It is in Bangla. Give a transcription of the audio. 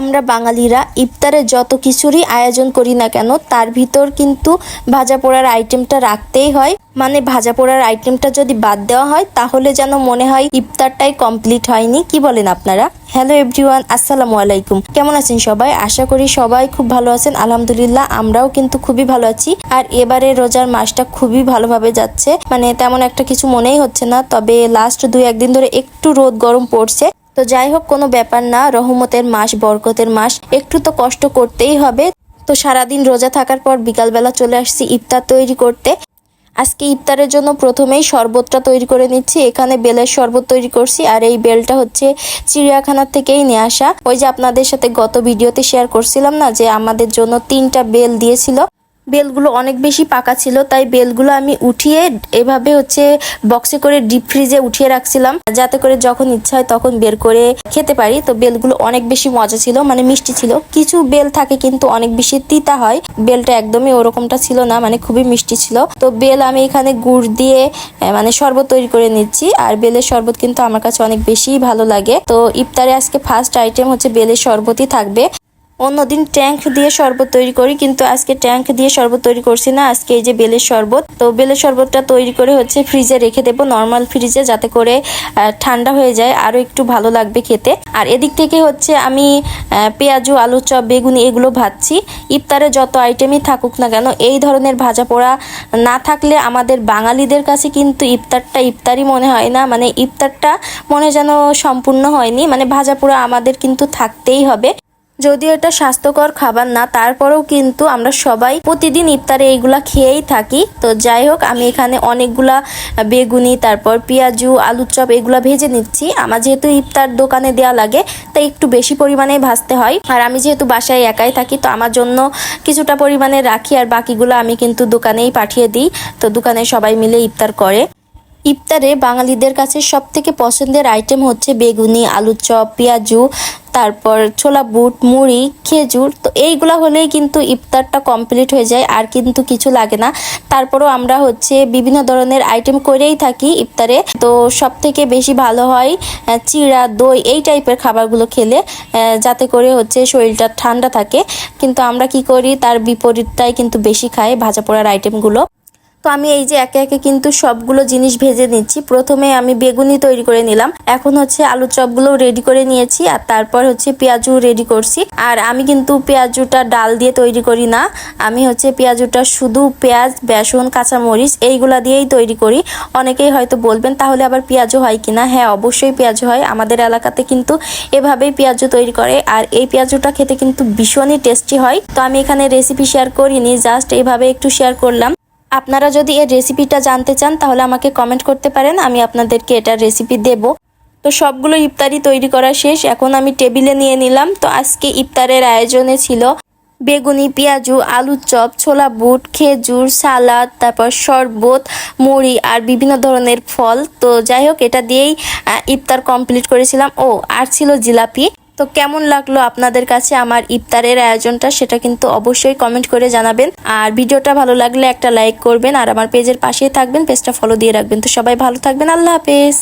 আমরা বাঙালিরা ইফতারে যত কিছুরই আয়োজন করি না কেন, তার ভিতর কিন্তু ভাজা পোড়ার আইটেমটা রাখতেই হয়। মানে ভাজা পোড়ার আইটেমটা যদি বাদ দেওয়া হয়, তাহলে যেন মনে হয় ইফতারটাই কমপ্লিট হয়নি। কি বলেন আপনারা? হ্যালো এভরিওয়ান আসসালামু আলাইকুম। কেমন আছেন সবাই? আশা করি সবাই খুব ভালো আছেন। আলহামদুলিল্লাহ, আমরাও কিন্তু খুবই ভালো আছি। আর এবারে রোজার মাসটা খুবই ভালোভাবে যাচ্ছে। মানে তেমন একটা কিছু মনেই হচ্ছে না। তবে লাস্ট দুই একদিন ধরে একটু রোদ গরম পড়ছে। তো যাই হোক, কোনো ব্যাপার না, রহমতের মাস, বরকতের মাস। একটু তো কষ্ট করতেই হবে। তো সারাদিন রোজা থাকার পর বিকালবেলা চলে আসছি ইফতার তৈরি করতে। আজকে ইফতারের জন্য প্রথমেই শরবতটা তৈরি করে নিচ্ছি। এখানে বেলের শরবত তৈরি করছি আর এই বেলটা হচ্ছে চিড়িয়াখানা থেকেই নিয়ে আসা। ওই যে আপনাদের সাথে গত ভিডিওতে শেয়ার করছিলাম না, যে আমাদের জন্য তিনটা বেল দিয়েছিল। বেলগুলো অনেক বেশি পাকা ছিল, তাই বেলগুলো আমি উঠিয়ে এভাবে হচ্ছে বক্সে করে ডিপ ফ্রিজে উঠিয়ে রাখছিলাম। যাতে করে যখন ইচ্ছা হয় তখন বের করে খেতে পারি। তো বেলগুলো অনেক বেশি মজা ছিল মানে মিষ্টি ছিল। কিছু বেল থাকে কিন্তু অনেক বেশি তিতা হয়। বেলটা একদমই ওরকমটা ছিল না মানে খুবই মিষ্টি ছিল। তো বেল আমি এখানে গুড় দিয়ে মানে শরবত তৈরি করে নিচ্ছি। আর বেলের শরবত কিন্তু আমার কাছে অনেক বেশি ভালো লাগে। তো ইফতারে আজকে ফার্স্ট আইটেম হচ্ছে বেলের শরবতই থাকবে। অন্যদিন ট্যাঙ্ক দিয়ে শরবত তৈরি করি, কিন্তু আজকে ট্যাঙ্ক দিয়ে শরবত তৈরি করছি না। আজকে এই যে বেলের শরবত, তো বেলের শরবতটা তৈরি করে হচ্ছে ফ্রিজে রেখে দেবো, নর্মাল ফ্রিজে যাতে করে ঠান্ডা হয়ে যায়, আরও একটু ভালো লাগবে খেতে। আর এদিক থেকে হচ্ছে আমি পেঁয়াজু, আলু চপ, বেগুনি এগুলো ভাজছি। ইফতারে যত আইটেমই থাকুক না কেন, এই ধরনের ভাজা পোড়া না থাকলে আমাদের বাঙালিদের কাছে কিন্তু ইফতারটা ইফতারই মনে হয় না। মানে ইফতারটা মনে যেন সম্পূর্ণ হয়নি মানে ভাজা পোড়া আমাদের কিন্তু থাকতেই হবে। যদিও এটা স্বাস্থ্যকর খাবার না, তারপরেও কিন্তু আমরা সবাই প্রতিদিন ইফতারে এইগুলা খেয়েই থাকি। তো যাই হোক, আমি এখানে অনেকগুলা বেগুনি, তারপর পেঁয়াজু, আলুর চপ এগুলা ভেজে নিচ্ছি। আমার যেহেতু ইফতার দোকানে দেওয়া লাগে, তাই একটু বেশি পরিমাণে ভাজতে হয়। আর আমি যেহেতু বাসায় একাই থাকি, তো আমার জন্য কিছুটা পরিমাণে রাখি, আর বাকিগুলো আমি কিন্তু দোকানেই পাঠিয়ে দিই। তো দোকানে সবাই মিলে ইফতার করে। ইফতারে বাঙালিদের কাছে সব থেকে পছন্দের আইটেম হচ্ছে বেগুনি, আলুর চপ, পেঁয়াজু, তারপর ছোলা বুট, মুড়ি, খেজুর। তো এইগুলা হলেই কিন্তু ইফতারটা কমপ্লিট হয়ে যায়, আর কিন্তু কিছু লাগে না। তারপরও আমরা হচ্ছে বিভিন্ন ধরনের আইটেম করেই থাকি ইফতারে। তো সব থেকে বেশি ভালো হয় চিড়া, দই, এই টাইপের খাবারগুলো খেলে যাতে করে হচ্ছে শরীরটা ঠান্ডা থাকে। কিন্তু আমরা কি করি, তার বিপরীতটাই কিন্তু বেশি খাই, ভাজা পোড়ার আইটেমগুলো তো আমি এই যে একে একে কিন্তু সবগুলো জিনিস ভেজে নিচ্ছি। প্রথমে আমি বেগুনি তৈরি করে নিলাম। এখন হচ্ছে আলু চপগুলো রেডি করে নিয়েছি আর তারপর হচ্ছে পেঁয়াজু রেডি করছি। আর আমি কিন্তু পেঁয়াজুটা ডাল দিয়ে তৈরি করি না। আমি হচ্ছে পেঁয়াজুটা শুধু পেঁয়াজ, বেসন, কাঁচামরিচ এইগুলা দিয়েই তৈরি করি। অনেকেই হয়তো বলবেন, তাহলে আবার পেঁয়াজু হয় কিনা? হ্যাঁ অবশ্যই পেঁয়াজু হয়। আমাদের এলাকাতে কিন্তু এভাবেই পেঁয়াজু তৈরি করে আর এই পেঁয়াজুটা খেতে কিন্তু ভীষণই টেস্টি হয়। তো আমি এখানে রেসিপি শেয়ার করিনি জাস্ট এইভাবে একটু শেয়ার করলাম। আপনারা যদি এর রেসিপিটা জানতে চান, তাহলে আমাকে কমেন্ট করতে পারেন। আমি আপনাদেরকে এটার রেসিপি দেব। তো সবগুলো ইফতারি তৈরি করা শেষ। এখন আমি টেবিলে নিয়ে নিলাম। তো আজকে ইফতারের আয়োজনে ছিল বেগুনি, পেঁয়াজু, আলুর চপ, ছোলা বুট, খেজুর, সালাদ, তারপর শরবত, মুড়ি আর বিভিন্ন ধরনের ফল। তো যাই হোক, এটা দিয়েই ইফতার কমপ্লিট করেছিলাম। ও, আর ছিল জিলাপি। তো কেমন লাগল আপনাদের কাছে আমার ইফতারের আয়োজনটা সেটা কিন্তু অবশ্যই কমেন্ট করে জানাবেন। আর ভিডিওটা ভালো লাগলে একটা লাইক করবেন আর আমার পেজের পাশেই থাকবেন, পেজটা ফলো দিয়ে রাখবেন। তো সবাই ভালো থাকবেন, আল্লাহ হাফেজ।